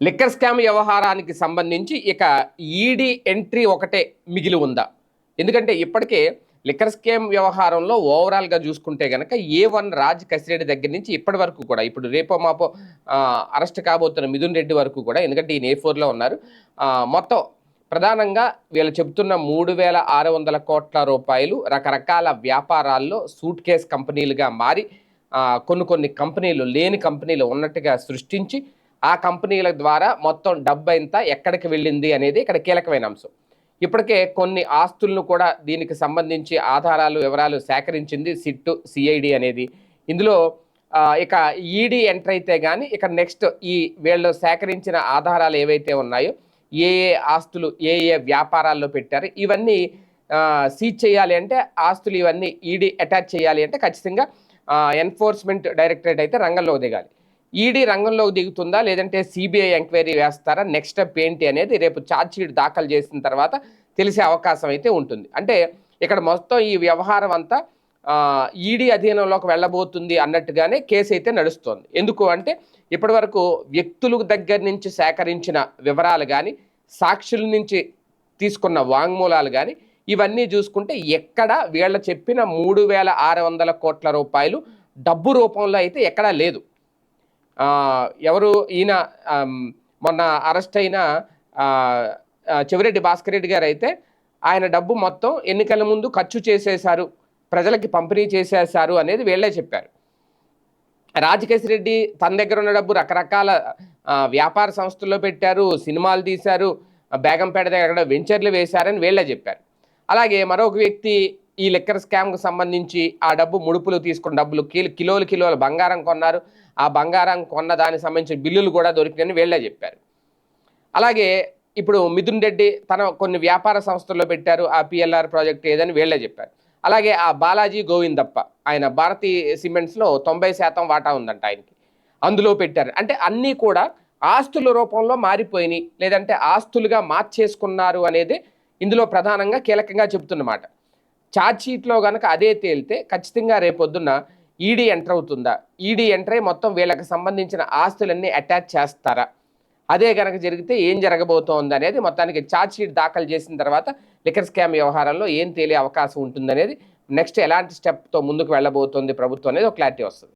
Liquor scam వ్యవహారానికి సంబంధించి ఇక ఈడీ ఎంట్రీ ఒకటే మిగిలి ఉందా? ఎందుకంటే ఇప్పటికే లిక్కర్ స్కామ్ వ్యవహారంలో ఓవరాల్గా చూసుకుంటే కనుక ఏ వన్ రాజ్ కసిరెడ్డి దగ్గర నుంచి ఇప్పటి వరకు కూడా ఇప్పుడు రేపో మాపో అరెస్ట్ కాబోతున్న మిథున్ రెడ్డి వరకు కూడా ఎందుకంటే ఈయన ఏ ఫోర్లో ఉన్నారు మొత్తం ప్రధానంగా వీళ్ళు చెబుతున్న మూడు వేల ఆరు వందల కోట్ల రూపాయలు రకరకాల వ్యాపారాల్లో సూట్ కేస్ కంపెనీలుగా మారి కొన్ని కొన్ని కంపెనీలు లేని కంపెనీలు ఉన్నట్టుగా సృష్టించి ఆ కంపెనీల ద్వారా మొత్తం డబ్బు ఎంత ఎక్కడికి వెళ్ళింది అనేది ఇక్కడ కీలకమైన అంశం. ఇప్పటికే కొన్ని ఆస్తులను కూడా దీనికి సంబంధించి ఆధారాలు వివరాలు సేకరించింది సిట్టు సిఐడి అనేది. ఇందులో ఇక ఈడీ ఎంటర్ అయితే కానీ ఇక నెక్స్ట్ ఈ వీళ్ళు సేకరించిన ఆధారాలు ఏవైతే ఉన్నాయో ఏ ఏ ఆస్తులు ఏ ఏ వ్యాపారాల్లో పెట్టారు ఇవన్నీ సీజ్ చేయాలి అంటే ఆస్తులు ఇవన్నీ ఈడీ అటాచ్ చేయాలి అంటే ఖచ్చితంగా ఎన్ఫోర్స్మెంట్ డైరెక్టరేట్ అయితే రంగంలో దిగాలి. ఈడీ రంగంలోకి దిగుతుందా? లేదంటే సిబిఐ ఎంక్వైరీ వేస్తారా? నెక్స్ట్ స్టెప్ ఏంటి అనేది రేపు ఛార్జ్షీట్ దాఖలు చేసిన తర్వాత తెలిసే అవకాశం అయితే ఉంటుంది. అంటే ఇక్కడ మొత్తం ఈ వ్యవహారం అంతా ఈడీ అధీనంలోకి వెళ్ళబోతుంది అన్నట్టుగానే కేసు అయితే నడుస్తోంది. ఎందుకు అంటే ఇప్పటివరకు వ్యక్తుల దగ్గర నుంచి సేకరించిన వివరాలు కానీ సాక్షుల నుంచి తీసుకున్న వాంగ్మూలాలు కానీ ఇవన్నీ చూసుకుంటే ఎక్కడ వీళ్ళ చెప్పిన మూడు వేల ఆరు వందల కోట్ల రూపాయలు డబ్బు రూపంలో అయితే ఎక్కడా లేదు. ఎవరు ఈయన మొన్న అరెస్ట్ అయిన చెవిరెడ్డి భాస్కర్ రెడ్డి గారు అయితే ఆయన డబ్బు మొత్తం ఎన్నికల ముందు ఖర్చు చేసేశారు ప్రజలకి పంపిణీ చేసేశారు అనేది వీళ్ళే చెప్పారు. రాజకేశ్ రెడ్డి తన దగ్గర ఉన్న డబ్బు రకరకాల వ్యాపార సంస్థల్లో పెట్టారు సినిమాలు తీశారు బేగంపేట దగ్గర వెంచర్లు వేశారని వీళ్ళే చెప్పారు. అలాగే మరొక వ్యక్తి ఈ లిక్కర్ స్కామ్కు సంబంధించి ఆ డబ్బు ముడుపులు తీసుకున్న డబ్బులు కిలో కిలోలు కిలోలు బంగారం కొన్నారు. ఆ బంగారం కొన్న దానికి సంబంధించిన బిల్లులు కూడా దొరికినాయని వీళ్ళే చెప్పారు. అలాగే ఇప్పుడు మిథున్ రెడ్డి తన కొన్ని వ్యాపార సంస్థల్లో పెట్టారు. ఆ పిఎల్ఆర్ ప్రాజెక్ట్ ఏదని వీళ్ళే చెప్పారు. అలాగే ఆ బాలాజీ గోవిందప్ప ఆయన భారతీ సిమెంట్స్లో తొంభై శాతం వాటా ఉందంట ఆయనకి. అందులో పెట్టారు. అంటే అన్నీ కూడా ఆస్తుల రూపంలో మారిపోయినాయి. లేదంటే ఆస్తులుగా మార్చేసుకున్నారు అనేది ఇందులో ప్రధానంగా కీలకంగా చెబుతున్నమాట. ఛార్జ్షీట్లో కనుక అదే తేలితే ఖచ్చితంగా రేపొద్దున్న ఈడీ ఎంటర్ అవుతుందా? ఈడీ ఎంటర్ అయి మొత్తం వీళ్ళకి సంబంధించిన ఆస్తులన్నీ అటాచ్ చేస్తారా? అదే కనుక జరిగితే ఏం జరగబోతోంది అనేది మొత్తానికి ఛార్జ్షీట్ దాఖలు చేసిన తర్వాత లిక్కర్ స్కామ్ వ్యవహారంలో ఏం తేలే అవకాశం ఉంటుందనేది నెక్స్ట్ ఎలాంటి స్టెప్తో ముందుకు వెళ్ళబోతోంది ప్రభుత్వం అనేది ఒక క్లారిటీ వస్తుంది.